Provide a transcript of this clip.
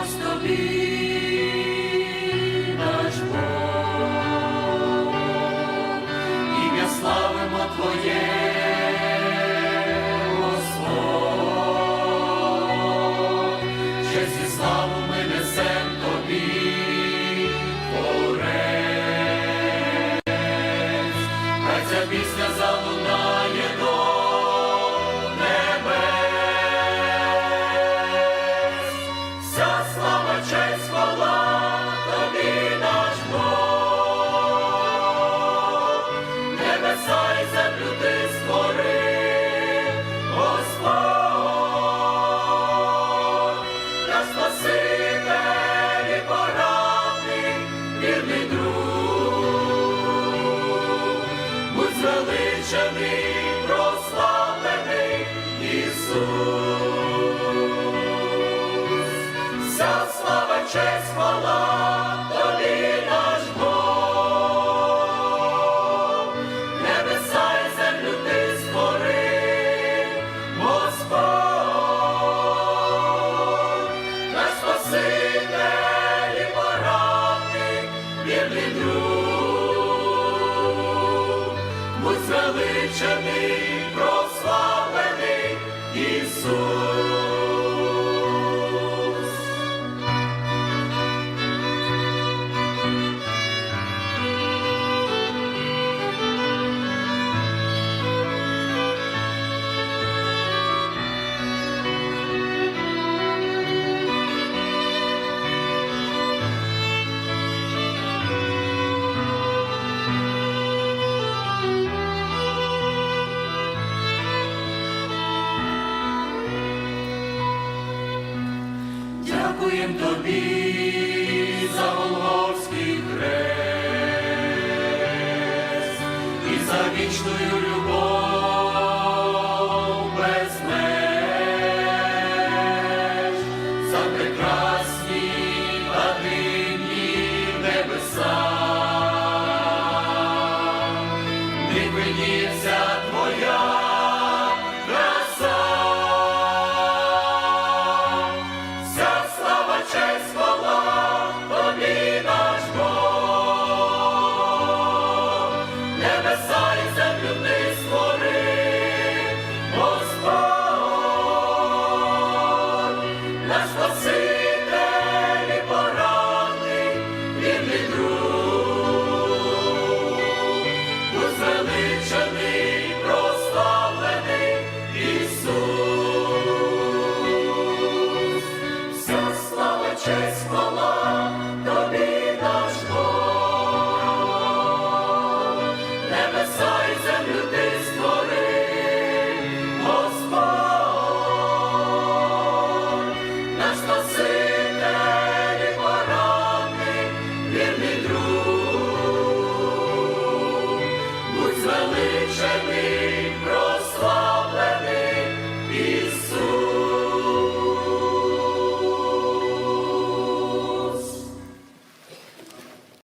Славимось тобі, наш Бог, ім'я славимо Твоє. честь хвала тобі наш Бог. небеса й землю ти створив, Господь, наш спаситель і друг, будь звеличений. дякуєм тобі за Волговський хрест і за вічною. Hallelujah. Jesus.